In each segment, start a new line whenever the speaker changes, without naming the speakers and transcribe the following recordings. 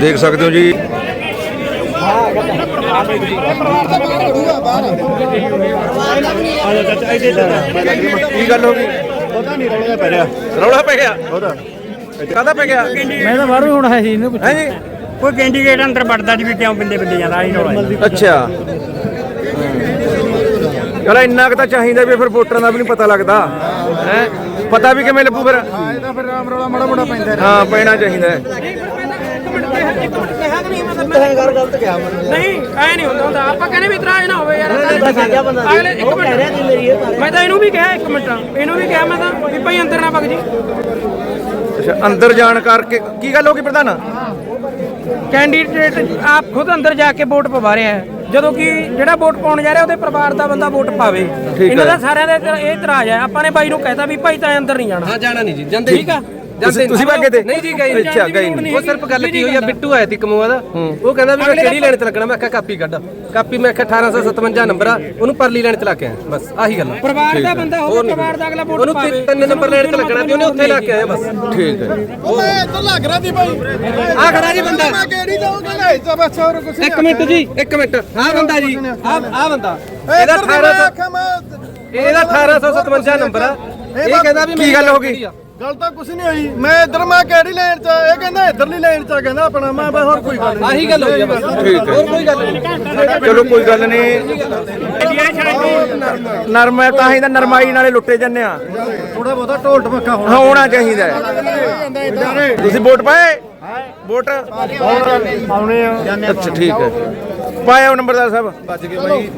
ਦੇਖ ਸਕਦੇ ਹੋ ਜੀ। ਕੀ ਗੱਲ ਹੋ ਗਈ?
ਪਤਾ ਨਹੀਂ ਰੌਲਾ ਪੈ ਰਿਹਾ
ਰੌਲਾ ਪੈ ਗਿਆ। ਕਾਹਦਾ ਪੈ ਗਿਆ?
ਮੈਂ ਤਾਂ ਬਾਹਰੋਂ ਹੁਣ ਆਇਆ ਸੀ ਇਹਨੂੰ
ਹੈ ਜੀ?
ਕੋਈ ਕੈਂਡੀਡੇਟ ਅੰਦਰ ਵੜਦਾ ਜੀ ਵੀ ਕਿਉਂ ਬਿੰਦੇ ਬਿੰਦੇ ਜਾਂਦਾ ਆਹੀ ਰੌਲਾ।
ਅੱਛਾ। ਚਲ ਇੰਨਾ ਕੁ ਤਾਂ ਚਾਹੀਦਾ ਵੀ ਫਿਰ ਵੋਟਰਾਂ ਦਾ ਵੀ ਨਹੀਂ ਪਤਾ ਲੱਗਦਾ। ਹੈ? ਪਤਾ ਵੀ ਕਿਵੇਂ ਲੱਗੂ ਫਿਰ?
ਇਹਦਾ ਫਿਰ ਰਾਮ ਰੌਲਾ ਮਾੜਾ ਮੋਟਾ ਪੈਂਦਾ
ਹਾਂ ਪੈਣਾ ਚਾਹੀਦਾ ਹੈ।
ਨਹੀਂ ਐ ਨਹੀਂ ਹੁੰਦਾ ਹੁੰਦਾ। ਆਪਾਂ ਕਹਿੰਦੇ ਵੀ ਇਤਰਾਜ਼ ਨਾ ਹੋਵੇ ਯਾਰ ਅਗਲੇ ਇੱਕ ਮਿੰਟ। ਮੈਂ ਤਾਂ ਇਹਨੂੰ ਵੀ ਕਿਹਾ ਇੱਕ ਮਿੰਟ। ਇਹਨੂੰ ਵੀ ਕਿਹਾ ਮੈਂ ਤਾਂ ਵੀ ਭਾਈ ਅੰਦਰ ਨਾ ਵਗ ਜੀ।
ਅੱਛਾ ਅੰਦਰ ਜਾਣ ਕਰਕੇ ਕੀ ਗੱਲ ਹੋ ਗਈ ਪ੍ਰਧਾਨ?
ਕੈਂਡੀਡੇਟ ਆਪ ਖੁਦ ਅੰਦਰ ਜਾ ਕੇ ਵੋਟ ਪਵਾ ਰਿਹਾ ਹੈ। ਜਦੋਂ ਕਿ ਜਿਹੜਾ ਵੋਟ ਪਾਉਣ ਜਾ ਰਿਹਾ ਉਹਦੇ ਪਰਿਵਾਰ ਦਾ ਬੰਦਾ ਵੋਟ ਪਾਵੇ। ਇਹਨਾਂ। ਦਾ ਸਾਰਿਆਂ ਦਾ ਇਹ ਇਤਰਾਜ਼ ਹੈ। ਆਪਾਂ ਨੇ ਬਾਈ ਨੂੰ ਕਹਿਤਾ ਵੀ ਭਾਈ ਤਾਂ ਅੰਦਰ ਨਹੀਂ ਜਾਣਾ।
ਹਾਂ ਜਾਣਾ ਨਹੀਂ ਜੀ ਜਾਂਦੇ
ਠੀਕ ਆ।
ਤੁਸੀਂ ਤੁਸੀਂ ਭਾਗੇ ਤੇ?
ਨਹੀਂ ਜੀ ਗਏ
ਅੱਛਾ ਗਏ ਨਹੀਂ।
ਉਹ ਸਿਰਫ ਗੱਲ ਕੀ ਹੋਈ ਆ ਬਿੱਟੂ ਆਇਆ ਸੀ ਕਮੂਆ ਦਾ। ਉਹ ਕਹਿੰਦਾ ਵੀ ਮੈਂ ਕਿਹੜੀ ਲੈਣ ਤੇ ਲੱਗਣਾ? ਮੈਂ ਕਿਹਾ ਕਾਪੀ ਕੱਢ। ਕਾਪੀ ਮੈਂ ਕਿਹਾ 1857 ਨੰਬਰ ਆ ਉਹਨੂੰ ਪਰਲੀ ਲੈਣ ਤੇ ਲਾ ਕੇ ਆਇਆ। ਬਸ ਆਹੀ ਗੱਲ।
ਪਰਿਵਾਰ ਦਾ ਬੰਦਾ ਹੋਵੇ ਪਰਿਵਾਰ ਦਾ ਅਗਲਾ ਵੋਟ
ਉਹਨੂੰ
ਪਾਵੇ।
ਤਿੰਨ- ਤਿੰਨ ਨੰਬਰ ਲੈਣ ਤੇ ਲੱਗਣਾ ਤੇ ਉਹਨੇ ਉੱਥੇ ਲਾ ਕੇ ਆਇਆ ਬਸ।
ਠੀਕ ਹੈ
ਮੈਂ ਇੱਧਰ ਲੱਗ ਰਿਹਾ ਸੀ ਭਾਈ।
ਆ ਖੜਾ ਜੀ ਬੰਦਾ।
ਮੈਂ ਕਿਹੜੀ ਜਾਊਂਗਾ ਲੈ ਜਾ ਬਸ ਹੋਰ ਕੁਛ
ਇੱਕ ਮਿੰਟ ਜੀ ਇੱਕ ਮਿੰਟ। ਆ ਬੰਦਾ ਜੀ। ਆ ਆ ਬੰਦਾ। ਇਹਦਾ
ਇਹਦਾ 18
1800
ਆਖਿਆ ਮੈਂ
ਇਹਦਾ 1857 ਨੰਬਰ ਆ। ਇਹ ਕਹਿੰਦਾ ਵੀ
ਕੀ ਗੱਲ ਹੋ ਗਈ?
ਗੱਲ ਤਾਂ ਕੁਛ ਨਹੀਂ ਹੋਈ। ਮੈਂ ਇੱਧਰ ਮੈਂ ਕਿਹੜੀ ਲਾਈਨ ਚ ਇਹ ਕਹਿੰਦਾ ਇੱਧਰਲੀ ਲਾਈਨ ਚ ਆ, ਕਹਿੰਦਾ ਆਪਣਾ। ਮੈਂ ਬਸ ਹੋਰ ਕੋਈ ਗੱਲ ਨਹੀਂ।
ਆਹੀ ਗੱਲ ਹੋਈ ਆ ਬਸ।
ਠੀਕ ਹੈ।
ਹੋਰ ਕੋਈ ਗੱਲ ਨਹੀਂ।
ਚਲੋ ਕੋਈ ਗੱਲ ਨਹੀਂ। ਨਰਮ ਹੈ ਤਾਂ ਹੀ ਤਾਂ ਨਰਮਾਈ ਨਾਲੇ ਲੁੱਟੇ ਜੰਨੇ ਆ।
ਥੋੜਾ ਬਹੁਤਾ ਢੋਲ ਢਮਕਾ
ਹਾਂ, ਹੋਣਾ ਚਾਹੀਦਾ ਹੈ। ਤੁਸੀਂ ਵੋਟ ਪਾਏ? ਵੋਟ?
ਆਉਣੇ ਆ।
ਅੱਛਾ ਠੀਕ ਹੈ। ਪਾਇਆ ਨੰਬਰਦਾਰ ਸਾਹਿਬ?
ਵੱਜ ਗਏ ਭਾਈ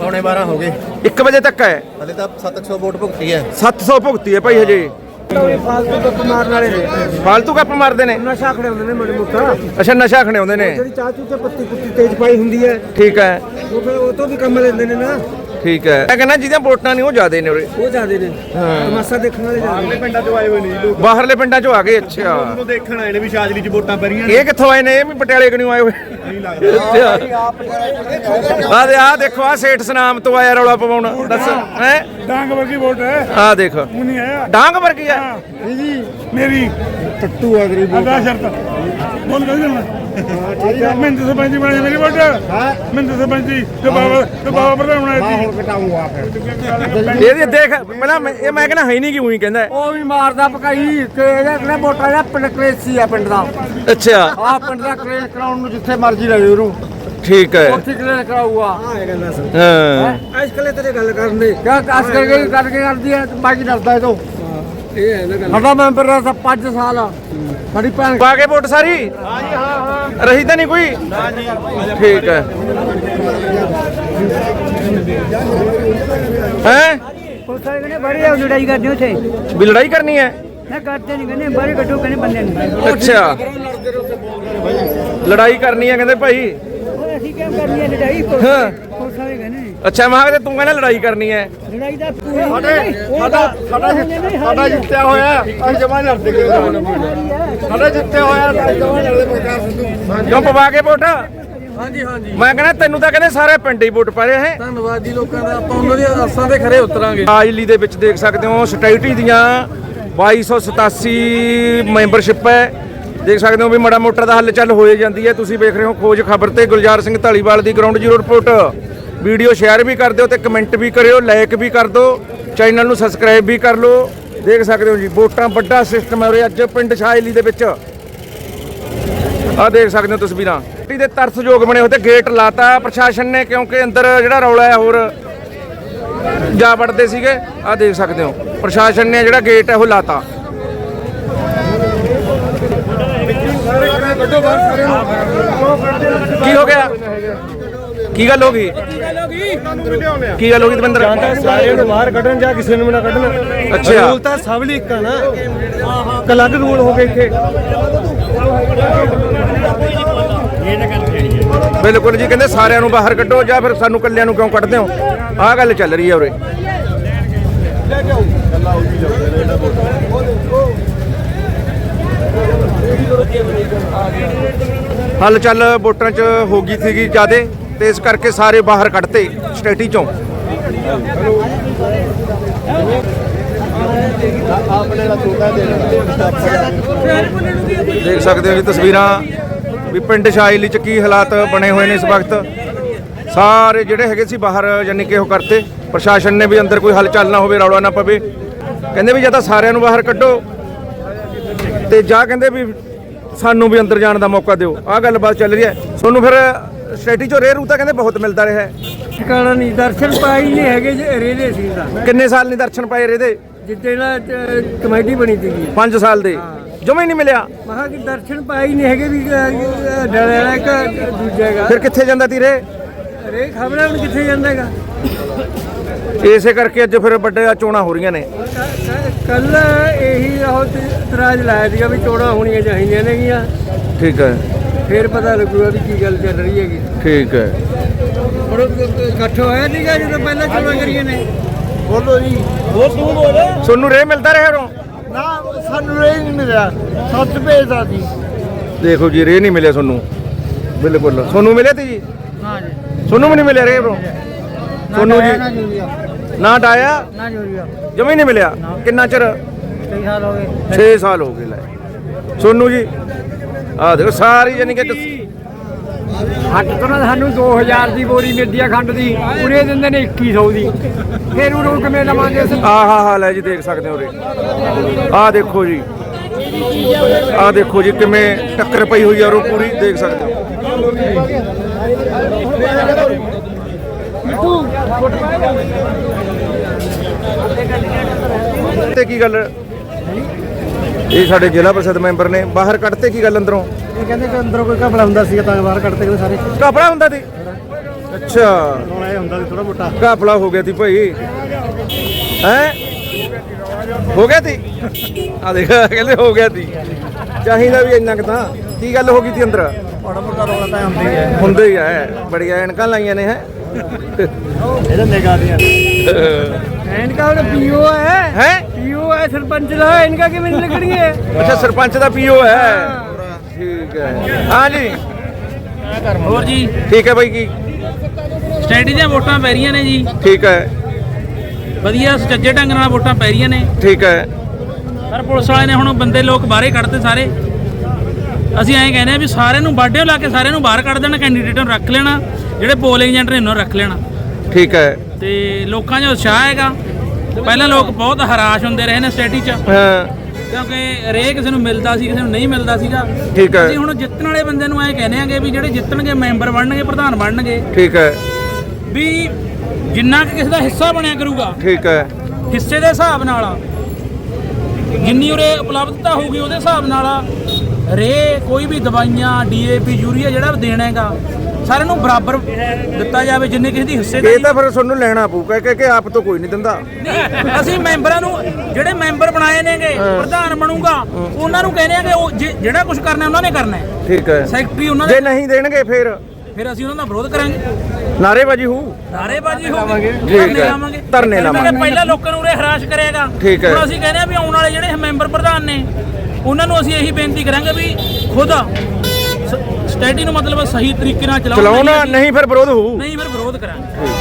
ਪੌਣੇ 12 ਹੋ ਗਏ।
1 ਵਜੇ ਤੱਕ ਹੈ।
ਹਲੇ ਤਾਂ 700 ਵੋਟ ਭੁਗਤੀ ਹੈ।
700 ਭੁਗਤੀ ਹੈ ਭਾਈ ਹਜੇ।
ਫਾਲਤੂ ਗੱਪ ਮਾਰਨ ਵਾਲੇ ਨੇ।
ਫਾਲਤੂ ਗੱਪ ਮਾਰਦੇ ਨੇ?
ਨਸ਼ਾ ਖੜੇ ਹੁੰਦੇ ਨੇ ਮੋਟੇ ਮੋਟਾ।
ਅੱਛਾ ਨਸ਼ਾ ਖਣਾਉਂਦੇ ਨੇ।
ਜਿਹੜੀ ਚਾਹ ਚੂ ਤੇ ਪੱਤੀ ਪੁੱਤੀ ਤੇਜ਼ ਪਾਈ ਹੁੰਦੀ ਹੈ।
ਠੀਕ ਹੈ।
ਉਹ ਫਿਰ ਉਹ ਤੋਂ ਵੀ ਕੰਮ ਲੈਂਦੇ ਨੇ ਨਾ।
ਠੀਕ ਹੈ। ਮੈਂ ਕਹਿੰਦਾ ਜਿਹਦੀਆਂ ਵੋਟਾਂ ਨਹੀਂ ਉਹ ਜ਼ਿਆਦੇ ਨੇ ਉਰੇ।
ਉਹ ਜਾਂਦੇ ਨੇ। ਤਮਾਸ਼ਾ ਦੇਖਣ ਵਾਲੇ ਜਾਂਦੇ ਨੇ।
ਪਿੰਡਾਂ ਚੋਂ ਆਏ ਹੋਏ ਨੇ ਲੋਕ।
ਬਾਹਰਲੇ ਪਿੰਡਾਂ ਚੋਂ ਆ ਗਏ ਅੱਛਾ।
ਉਹ ਦੇਖਣ ਆਏ ਨੇ ਵੀ ਸ਼ਾਜਲੀ ਚ ਵੋਟਾਂ ਪੈ ਰਹੀਆਂ
ਇਹ ਕਿੱਥੋਂ ਆਏ ਨੇ? ਇਹ ਵੀ ਪਟਿਆਲੇ ਕਿਉਂ ਆਏ ਹੋਏ? ਆ ਦੇ ਆ ਦੇਖੋ ਆ ਸੇਠ ਸਨਾਮ ਤੋਂ ਆਇਆ ਰੌਲਾ ਪਵਾਉਣ। ਦੱਸ ਹੈ?
ਡਾਂਗ ਵਰਗੀ ਵੋਟ ਹੈ।
ਆ ਦੇਖ।
ਉਹ ਨਹੀਂ ਆਇਆ।
ਡਾਂਗ ਵਰਗੀ ਆ
ਮੇਰੀ।
ਟੱਟੂ ਆ ਗਰੀਬ
ਅਦਾ ਸ਼ਰਤ ਬੋਲ ਕਰ ਦੇਣਾ ਠੀਕ ਹੈ ਮੈਂ ਦੱਸ ਪੰਜੀ ਬਣੀ ਮੇਰੀ ਵੋਟ। ਹਾਂ। ਮੈਂ ਦੱਸ ਪੰਜੀ ਤੇ ਬਾਬਾ ਤੇ ਬਾਬਾ ਪ੍ਰਧਾਨ ਬਣਾਇਆ ਸੀ
ਕਟਾਉਂਗਾ ਫਿਰ।
ਇਹਦੀ ਦੇਖ ਪਹਿਲਾਂ ਮੈਂ- ਇਹ ਮੈਂ ਕਹਿੰਦਾ ਹੈ ਨਹੀਂ ਕਿ ਉਹੀ ਕਹਿੰਦਾ ਹੈ।
ਉਹ ਵੀ ਮਾਰਦਾ ਪਕਾਈ ਤੇ ਇਹਦਾ ਕਿਹੜਾ ਵੋਟਾਂ ਦਾ ਪਿੰਡ ਕਲੇਸੀ ਆ ਪਿੰਡ ਦਾ।
ਅੱਛਾ।
ਆ ਪਿੰਡ ਦਾ ਕਲੇਸ ਕਰਾਉਣ ਨੂੰ ਜਿੱਥੇ ਮਰਜ਼ੀ ਲੈ ਜਾਓ ਉਹਨੂੰ
ਠੀਕ ਹੈ।
ਉੱਥੇ ਕਲੇਸ ਕਰਾਊਗਾ?
ਹਾਂ
ਅੱਜ ਕੱਲੇ ਤੇਰੇ ਗੱਲ ਕਰਨ ਦੇ। ਕਿਆ ਕਾਸ ਕਰਕੇ ਕਰਕੇ ਕਰਦੀ ਹੈ? ਬਾਕੀ ਡਰਦਾ ਇਹ ਤੋਂ। ਇਹ ਹੈ ਨਾ ਗੱਲ। ਸਾਡਾ ਮੈਂਬਰ ਦਾ ਤਾਂ 5 ਸਾਲ। ਆ ਸਾਡੀ ਭੈਣ
ਪਾ ਕੇ ਵੋਟ ਸਾਰੀ? ਹਾਂ ਜੀ ਹਾਂ ਹਾਂ। ਰਹੀ ਤਾਂ ਨਹੀਂ ਕੋਈ? ਨਾ ਜੀ ਠੀਕ ਹੈ। ਹੈ?
ਪੁਲਿਸ ਵਾਲੇ ਕਹਿੰਦੇ ਬੜੀ ਆ ਲੜਾਈ ਕਰਦੇ ਉੱਥੇ।
ਵੀ ਲੜਾਈ ਕਰਨੀ ਹੈ?
ਨਾ ਕਰਦੇ ਨਹੀਂ ਕਹਿੰਦੇ ਬਾਹਰ ਕੱਢੋ ਕਹਿੰਦੇ ਬੰਦੇ ਨੂੰ।
ਅੱਛਾ। ਲੜਾਈ ਕਰਨੀ ਹੈ ਕਹਿੰਦੇ ਭਾਈ।
ਅਸੀਂ ਕਿਉਂ ਕਰਨੀ ਹੈ ਲੜਾਈ। ਪੁਲਿਸ ਵਾਲੇ ਕਹਿੰਦੇ
ਅੱਛਾ ਮੈਂ ਕਿਹਾ ਤੂੰ ਕਹਿੰਦਾ ਲੜਾਈ ਕਰਨੀ ਹੈ।
ਲੜਾਈ ਦਾ ਪੂਰਾ
ਸਾਡਾ ਸਾਡਾ ਸਾਡਾ ਜਿੱਤਿਆ ਹੋਇਆ ਅਸੀਂ ਜਮਾ ਲੜਦੇ ਗਏ ਸਾਡਾ ਜਿੱਤਿਆ ਹੋਇਆ ਅਸੀਂ ਜਮਾ ਲੜਦੇ ਪ੍ਰਕਾਸ਼ ਸਿੱਧੂ
ਕਿਉਂ ਪਵਾ ਕੇ ਵੋਟ? ਹਾਂਜੀ ਹਾਂਜੀ। ਮੈਂ ਕਹਿੰਦਾ ਤੈਨੂੰ ਤਾਂ ਕਹਿੰਦੇ ਸਾਰੇ ਪਿੰਡ ਹੀ ਵੋਟ ਪਾ ਰਹੇ ਹੈ।
ਧੰਨਵਾਦ ਜੀ ਲੋਕਾਂ ਦਾ। ਆਪਾਂ ਉਹਨਾਂ ਦੀਆਂ ਆਸਾਂ ਤੇ ਖਰੇ ਉਤਰਾਂਗੇ।
ਆਜਲੀ ਦੇ ਵਿੱਚ ਦੇਖ ਸਕਦੇ ਹੋ ਸਟੈਟਿਟੀ ਦੀਆਂ 2287 ਮੈਂਬਰਸ਼ਿਪ ਹੈ। ਦੇਖ ਸਕਦੇ ਹੋ ਵੀ ਮੜਾ ਮੋਟਰ ਦਾ ਹੱਲ ਚੱਲ ਹੋਏ ਜਾਂਦੀ ਹੈ। ਤੁਸੀਂ ਵੇਖ ਰਹੇ ਹੋ ਖੋਜ ਖਬਰ ਤੇ ਗੁਲਜ਼ਾਰ ਸਿੰਘ ਢਾਲੀਵਾਲ ਦੀ ground zero report. Video share ਵੀ ਕਰ ਦਿਓ ਤੇ ਕਮੈਂਟ ਵੀ ਕਰਿਓ ਲਾਈਕ ਵੀ ਕਰ ਦਿਓ ਚੈਨਲ ਨੂੰ ਸਬਸਕ੍ਰਾਈਬ ਵੀ ਕਰ ਲਓ। ਦੇਖ ਸਕਦੇ ਹੋ ਜੀ, ਵੋਟਾਂ ਵੱਡਾ ਸਿਸਟਮ ਹੈ ਉਰੇ ਅੱਜ ਪਿੰਡ ਸ਼ਾਇਲੀ ਦੇ ਵਿੱਚ। ਆ ਦੇਖ ਸਕਦੇ ਹੋ ਤਸਵੀਰਾਂ। ਟੀ ਦੇ ਤਰਸਯੋਗ ਬਣੇ ਹੋਏ ਤੇ ਗੇਟ ਲਾਤਾ ਪ੍ਰਸ਼ਾਸਨ ਨੇ ਕਿਉਂਕਿ ਅੰਦਰ ਜਿਹੜਾ ਰੌਲਾ ਹੈ ਹੋਰ ਜਾ ਵੜਦੇ ਸੀਗੇ। ਆ ਦੇਖ ਸਕਦੇ ਹੋ, ਪ੍ਰਸ਼ਾਸਨ ਨੇ ਜਿਹੜਾ ਗੇਟ ਹੈ ਉਹ ਲਾਤਾ ਕੀ ਹੋ ਗਿਆ ਕੀ ਗੱਲ ਹੋ ਗਈ? ਕੀ ਗੱਲ ਹੋ ਗਈ ਦਵਿੰਦਰ?
ਸਾਰਿਆਂ ਨੂੰ ਬਾਹਰ ਕੱਢਣ ਜਾਂ ਕਿਸੇ ਨੂੰ ਨਾ ਕੱਢਣ।
ਅੱਛਾ।
ਰੂਲ ਤਾਂ ਸਭ ਲਈ ਇੱਕ ਆ ਨਾ। ਇੱਕ ਅਲੱਗ ਰੂਲ ਹੋ ਗਏ ਇੱਥੇ।
ਬਿਲਕੁਲ ਜੀ ਕਹਿੰਦੇ ਸਾਰਿਆਂ ਨੂੰ ਬਾਹਰ ਕੱਢੋ ਜਾਂ ਫਿਰ ਸਾਨੂੰ ਇਕੱਲਿਆਂ ਨੂੰ ਕਿਉਂ ਕੱਢਦੇ ਹੋ? ਆਹ ਗੱਲ ਚੱਲ ਰਹੀ ਹੈ ਉਰੇ। ਹਲ ਚੱਲ ਵੋਟਾਂ 'ਚ ਹੋ ਗਈ ਸੀਗੀ ਜਿਆਦੇ। ਤੇ ਇਸ ਕਰਕੇ ਸਾਰੇ ਬਾਹਰ ਕੱਢਤੇ ਸਟੇਟੀ ਚੋਂ। ਦੇਖ ਸਕਦੇ ਹੋ ਜੀ ਤਸਵੀਰਾਂ ਵੀ ਪਿੰਡ ਸ਼ਾਇਲੀ ਚ ਕੀ ਹਾਲਾਤ ਬਣੇ ਹੋਏ ਨੇ ਇਸ ਵਕਤ। ਸਾਰੇ ਜਿਹੜੇ ਹੈਗੇ ਸੀ ਬਾਹਰ ਯਾਨੀ ਕਿ ਉਹ ਕਰਤੇ। ਪ੍ਰਸ਼ਾਸਨ ਨੇ ਵੀ ਅੰਦਰ ਕੋਈ ਹੱਲ ਚੱਲ ਨਾ ਹੋਵੇ, ਰੌਲਾ ਨਾ ਪਵੇ। ਕਹਿੰਦੇ ਵੀ ਜਾਂ ਤਾਂ ਸਾਰਿਆਂ ਨੂੰ ਬਾਹਰ ਕੱਢੋ। ਤੇ ਜਾਂ ਕਹਿੰਦੇ ਵੀ ਸਾਨੂੰ ਵੀ ਅੰਦਰ ਜਾਣ ਦਾ ਮੌਕਾ ਦਿਓ। ਆਹ ਗੱਲਬਾਤ ਚੱਲ ਰਹੀ ਹੈ। ਤੁਹਾਨੂੰ ਫਿਰ ਸਟੇਟੀ ਚੋਂ ਰੇਰੂ ਤਾਂ ਕਹਿੰਦੇ ਬਹੁਤ ਮਿਲਦਾ ਰਿਹਾ ਹੈ।
ਟਿਕਾਣਾ ਨਹੀਂ ਦਰਸ਼ਨ ਪਾਈ ਨਹੀਂ ਹੈਗੇ ਜੇ ਰੇਲੇ ਸੀ ਦਾ
ਕਿੰਨੇ ਸਾਲ ਨਹੀਂ ਦਰਸ਼ਨ ਪਾਏ ਰਹਦੇ
ਜਿੱਦੇ ਨਾ ਅਹ, ਕਮੇਟੀ ਬਣੀ ਸੀਗੀ।
5 ਸਾਲ ਦੇ। ਜਮੇ ਨਹੀਂ ਮਿਲਿਆ।
ਮਹਾ ਕਿ ਦਰਸ਼ਨ ਪਾਈ ਨਹੀਂ ਹੈਗੇ ਵੀ ਡਰਿਆ ਇੱਕ ਦੂਜੇਗਾ
ਫਿਰ ਕਿੱਥੇ ਜਾਂਦਾ ਤੀਰੇ
ਰੇ ਖਬਰਾਂ ਹੁਣ ਕਿੱਥੇ ਜਾਂਦਾ ਹੈਗਾ?
ਇਸੇ ਕਰਕੇ ਅੱਜ ਫਿਰ ਵੱਡੇ ਚੋਣਾਂ ਹੋ ਰਹੀਆਂ ਨੇ।
ਕੱਲ ਇਹੀ ਉਹ ਇਤਰਾਜ਼ ਲਾਇਆ ਸੀਗਾ ਵੀ ਚੋਣਾਂ ਹੋਣੀਆਂ ਚਾਹੀਦੀਆਂ ਨੇਗੀਆਂ।
ਠੀਕ ਹੈ।
ਫਿਰ ਪਤਾ ਲੱਗੂਗਾ ਵੀ ਕੀ ਗੱਲ ਚੱਲ ਰਹੀ ਹੈਗੀ।
ਠੀਕ ਹੈ।
ਹੁਣ ਇਕੱਠ ਹੋਇਆ ਸੀਗਾ ਜਦੋਂ ਪਹਿਲਾਂ ਚੋਣਾਂ ਕਰੀਆਂ ਨੇ?
ਬੋਲੋ ਜੀ।
ਤੁਹਾਨੂੰ ਰੇ ਮਿਲਦਾ ਰਿਹਾ ਉਰੋਂ
ਨਾ ਸਾਨੂੰ ਇਹ ਨਹੀਂ ਮਿਲਿਆ। ਸੱਤ ਭੇਜਦਾ ਸੀ।
ਦੇਖੋ ਜੀ ਰੇ ਨਹੀਂ ਮਿਲਿਆ ਤੁਹਾਨੂੰ ਬਿਲਕੁਲ। ਤੁਹਾਨੂੰ ਮਿਲਿਆ ਤੀ ਜੀ?
ਹਾਂ ਜੀ।
ਤੁਹਾਨੂੰ ਵੀ ਨਹੀਂ ਮਿਲਿਆ ਰੇ ਉਰੋਂ ਤੁਹਾਨੂੰ
ਨਾ
ਜੀ।
ਜੂਰੀਆ।
ਨਾ ਡਾਇਆ?
ਨਾ ਜੂਰੀਆ।
ਜਮੇ ਨਹੀਂ ਮਿਲਿਆ? ਕਿੰਨਾ ਚਿਰ?
ਕਈ ਸਾਲ ਹੋ ਗਏ।
6 ਸਾਲ ਹੋ ਗਏ ਲੈ। ਸੋਨੂੰ ਜੀ ਆ ਦੇਖੋ ਸਾਰੀ ਯਾਨੀ ਕਿ
ਹੱਟ ਤੋਂ ਨਾ ਸਾਨੂੰ 2000 ਦੀ ਬੋਰੀ ਮਿਲਦੀ ਆ ਖੰਡ ਦੀ ਪੂਰੇ ਦਿੰਦੇ ਨੇ 2100 ਦੀ। ਫਿਰ ਉਹ ਰੋਕ ਕਿਵੇਂ ਲਵਾਂਗੇ ਅਸੀਂ?
ਆਹ ਹਾ ਹੈ ਜੀ ਦੇਖ ਸਕਦੇ ਹੋ ਉਰੇ। ਆਹ ਦੇਖੋ ਜੀ। ਆਹ ਦੇਖੋ ਜੀ ਕਿਵੇਂ ਟੱਕਰ ਪਈ ਹੋਈ ਆ ਉਹ ਪੂਰੀ ਦੇਖ ਸਕਦੇ ਹੋ। ਤੇ ਕੀ ਗੱਲ? ਇਹ ਸਾਡੇ ਜ਼ਿਲ੍ਹਾ ਪ੍ਰੀਸ਼ਦ ਮੈਂਬਰ ਨੇ ਬਾਹਰ ਕੱਢਤੇ ਕੀ ਗੱਲ ਅੰਦਰੋਂ?
ਇਹ ਕਹਿੰਦੇ ਕਿ ਅੰਦਰੋਂ ਕੋਈ ਘਪਲਾ ਹੁੰਦਾ ਸੀ ਤਾਂ ਬਾਹਰ ਕੱਢਤੇ ਕਹਿੰਦੇ ਸਾਰੇ।
ਕਾਪੜਾ ਹੁੰਦਾ ਸੀ? ਅੱਛਾ।
ਹੁਣ ਇਹ ਹੁੰਦਾ ਸੀ ਥੋੜਾ ਮੋਟਾ।
ਕਾਫਲਾ ਹੋ ਗਿਆ ਤੀ ਭਾਈ। ਹੈ? ਹੋ ਗਿਆ ਤੀ ਆ ਦੇਖ ਕਹਿੰਦੇ ਹੋ ਗਿਆ ਤੀ ਚਾਹੀਦਾ ਵੀ ਇੰਨਾ ਕੁ ਤਾਂ। ਕੀ ਗੱਲ ਹੋ ਗਈ ਤੀ ਅੰਦਰ?
ਮਾੜਾ ਮੋਟਾ ਰੌਲਾ ਤਾਂ ਹੁੰਦੀ ਹੈ
ਹੁੰਦੇ ਹੀ ਹੈ। ਬੜੀਆਂ ਐਨਕਾਂ ਲਾਈਆਂ ਨੇ ਹੈ?
ਇਹਦੇ ਨਿਗਾਹ ਦੀਆਂ।
ਐਨਕਾ ਉਹ ਪੀਓ ਹੈ।
ਹੈ?
ਸਰਪੰਚ ਦਾ ਐਨਕਾ ਕਿਵੇਂ ਨਹੀਂ ਲੱਗਣਗੇ
ਅੱਛਾ ਸਰਪੰਚ ਦਾ ਪੀਓ ਹੈ। ਠੀਕ ਹੈ। ਹਾਂ ਜੀ।
ਹੋਰ ਜੀ?
ਠੀਕ ਹੈ ਬਾਈ ਕੀ
ਸਟੈਡੀ ਦੀਆਂ ਵੋਟਾਂ ਪੈ ਰਹੀਆਂ ਨੇ ਜੀ।
ਠੀਕ ਹੈ।
ਵਧੀਆ ਸੁਚੱਜੇ ਢੰਗ ਨਾਲ ਵੋਟਾਂ ਪੈ ਰਹੀਆਂ ਨੇ।
ਠੀਕ ਹੈ।
ਪਰ ਪੁਲਿਸ ਵਾਲੇ ਨੇ ਹੁਣ ਬੰਦੇ ਲੋਕ ਬਾਹਰੇ ਕੱਢਤੇ ਸਾਰੇ। ਅਸੀਂ ਐਂ ਕਹਿੰਦੇ ਆ ਵੀ ਸਾਰਿਆਂ ਨੂੰ ਬਾਡਿਓ ਲਾ ਕੇ ਸਾਰਿਆਂ ਨੂੰ ਬਾਹਰ ਕੱਢ ਦੇਣਾ ਕੈਂਡੀਡੇਟ ਨੂੰ ਰੱਖ ਲੈਣਾ ਜਿਹੜੇ ਪੋਲਿੰਗ ਏਜੰਟ ਨੇ ਉਹਨਾਂ ਨੂੰ ਰੱਖ ਲੈਣਾ।
ਠੀਕ ਹੈ।
ਤੇ ਲੋਕਾਂ 'ਚ ਉਤਸ਼ਾਹ ਹੈਗਾ। ਪਹਿਲਾਂ ਲੋਕ ਬਹੁਤ ਹਰਾਸ਼ ਹੁੰਦੇ ਰਹੇ ਨੇ ਸਟੇਟੀ 'ਚ।
ਹਾਂ।
ਕਿਉਂਕਿ ਰੇ ਕਿਸੇ ਨੂੰ ਮਿਲਦਾ ਸੀ ਕਿਸੇ ਨੂੰ ਨਹੀਂ ਮਿਲਦਾ ਸੀਗਾ।
ਠੀਕ ਹੈ।
ਅਸੀਂ ਹੁਣ ਜਿੱਤਣ ਵਾਲੇ ਬੰਦੇ ਨੂੰ ਐਂ ਕਹਿੰਦੇ ਆਂਗੇ ਵੀ ਜਿਹੜੇ ਜਿੱਤਣਗੇ ਮੈਂਬਰ ਬਣਨਗੇ ਪ੍ਰਧਾਨ ਬਣਨਗੇ।
ਠੀਕ ਹੈ।
ਵੀ ਜਿੰਨਾ ਕਿ ਕਿਸੇ ਦਾ ਹਿੱਸਾ ਬਣਿਆ ਕਰੂਗਾ
ਠੀਕ ਹੈ।
ਹਿੱਸੇ ਦੇ ਹਿਸਾਬ ਨਾਲ ਜਿੰਨੀ ਉਰੇ ਉਪਲਬਧਤਾ ਹੋਊਗੀ ਉਹਦੇ ਹਿਸਾਬ ਨਾਲ ਰੇ ਕੋਈ ਵੀ ਦਵਾਈਆਂ ਡੀਏਪੀ ਯੂਰੀਆ ਜਿਹੜਾ ਵੀ ਦੇਣਾ ਹੈਗਾ ਸਾਰਿਆਂ ਨੂੰ ਬਰਾਬਰ ਦਿੱਤਾ ਜਾਵੇ ਜਿੰਨੇ ਕਿਸੇ ਦੀ ਹਿੱਸੇ
ਇਹ ਤਾਂ ਫਿਰ ਤੁਹਾਨੂੰ ਲੈਣਾ ਪਊਗਾ ਕਿ ਕਿ ਆਪ ਤੋਂ ਕੋਈ ਨਹੀਂ ਦਿੰਦਾ।
ਨਹੀਂ, ਅਸੀਂ ਮੈਂਬਰਾਂ ਨੂੰ ਜਿਹੜੇ ਮੈਂਬਰ ਬਣਾਏ ਨੇਗੇ ਪ੍ਰਧਾਨ ਬਣੂਗਾ ਉਹਨਾਂ ਨੂੰ ਕਹਿੰਦੇ ਆਂਗੇ ਉਹ ਜੇ- ਜਿਹੜਾ ਕੁਝ ਕਰਨਾ ਉਹਨਾਂ ਨੇ ਕਰਨਾ ਹੈ।
ਠੀਕ ਹੈ।
ਸੈਕਟਰੀ ਉਹਨਾਂ
ਜੇ
ਦੇ
ਨਹੀਂ ਦੇਣਗੇ ਫਿਰ?
ਫਿਰ ਅਸੀਂ ਉਹਨਾਂ ਦਾ ਵਿਰੋਧ ਕਰਾਂਗੇ।
ਨਾਰੇਬਾਜ਼ੀ ਹੋਊ?
ਨਾਰੇਬਾਜ਼ੀ ਹੋਵੇ
ਠੀਕ ਹੈ। ਧਰਨੇ ਲਾਵਾਂਗੇ।
ਪਹਿਲਾਂ ਲੋਕਾਂ ਨੂੰ ਉਰੇ ਹਰਾਸ਼ ਕਰੇਗਾ।
ਠੀਕ ਹੈ।
ਹੁਣ ਅਸੀਂ ਕਹਿੰਦੇ ਆ ਵੀ ਆਉਣ ਵਾਲੇ ਜਿਹੜੇ ਮੈਂਬਰ ਪ੍ਰਧਾਨ ਨੇ ਉਹਨਾਂ ਨੂੰ ਅਸੀਂ ਇਹੀ ਬੇਨਤੀ ਕਰਾਂਗੇ ਵੀ ਖੁਦ ਸਟੇਡੀ ਨੂੰ ਮਤਲਬ ਸਹੀ ਤਰੀਕੇ ਨਾਲ ਚਲਾਓ
ਚਲਾਉਣਾ ਨਹੀਂ ਫਿਰ ਵਿਰੋਧ ਹੋਊ।
ਨਹੀਂ ਫਿਰ ਵਿਰੋਧ ਕਰਾਂਗੇ।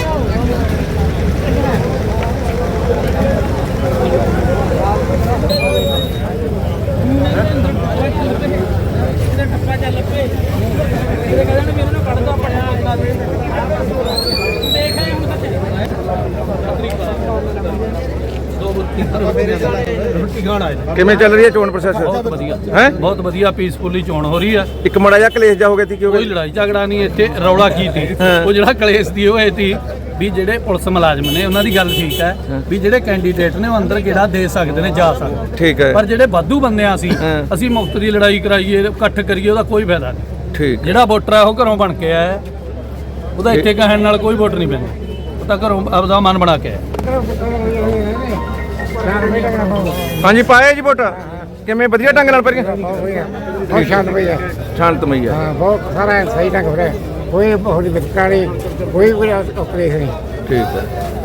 ਕਿਵੇਂ ਚੱਲ ਰਹੀ ਹੈ ਚੋਣ ਪ੍ਰੋਸੈਸ?
ਵਧੀਆ।
ਹੈ?
ਬਹੁਤ ਵਧੀਆ ਪੀਸਫੁਲੀ ਚੋਣ ਹੋ ਰਹੀ ਆ
ਇੱਕ ਮੜਾ ਜਿਹਾ ਕਲੇਸ਼ ਜਾ ਹੋ ਗਿਆ ਸੀ ਕਿਉਂ
ਕੋਈ ਲੜਾਈ ਝਗੜਾ ਨਹੀਂ ਇੱਥੇ ਰੌਲਾ ਕੀ
ਹਾਂ।
ਉਹ ਜਿਹੜਾ ਕਲੇਸ਼ ਦੀ ਹੋਏ ਤੀ ਵੀ ਜਿਹੜੇ ਪੁਲਿਸ ਮੁਲਾਜ਼ਮ ਨੇ ਉਹਨਾਂ ਦੀ ਗੱਲ ਠੀਕ ਹੈ ਵੀ ਜਿਹੜੇ ਕੈਂਡੀਡੇਟ ਨੇ ਉਹ ਅੰਦਰ ਕਿਹੜਾ ਦੇ ਸਕਦੇ ਨੇ ਜਾ ਸਕਦੇ
ਠੀਕ ਹੈ।
ਪਰ ਜਿਹੜੇ ਵਾਧੂ ਬੰਦੇ ਆ
ਹਾਂ।
ਅਸੀਂ ਮੁਫਤ ਦੀ ਲੜਾਈ ਕਰਾਈਏ ਇਕੱਠ ਕਰੀਏ ਉਹਦਾ ਕੋਈ ਫਾਇਦਾ ਨਹੀਂ।
ਠੀਕ।
ਜਿਹੜਾ ਵੋਟਰ ਆ ਉਹ ਘਰੋਂ ਬਣ ਕੇ ਆਇਆ। ਉਹਦਾ ਇੱਥੇ ਕਹਿਣ ਨਾਲ ਕੋਈ ਵੋਟ ਨਹੀਂ ਪੈਂਦੀ। ਉਹ ਤਾਂ ਘਰੋਂ ਆਪਦਾ ਮਨ ਬਣਾ ਕੇ ਆਇਆ।
ਹਾਂਜੀ ਪਾਏ ਜੀ ਵੋਟ? ਕਿਵੇਂ? ਵਧੀਆ ਢੰਗ ਨਾਲ ਪਰੀਆਂ
ਬਹੁਤ ਸ਼ਾਂਤ ਭਈ ਹੈ
ਸ਼ਾਂਤਮਈ ਹੈ
ਹਾਂ ਬਹੁਤ ਸਾਰਾ ਸਹੀ ਢੰਗ ਹੋ ਰਿਹਾ ਕੋਈ ਹੋਲੀ ਵਿਤਕਾਰੀ ਕੋਈ ਕੋਈ ਉਪਦੇਸ਼ ਨਹੀਂ।
ਠੀਕ ਹੈ।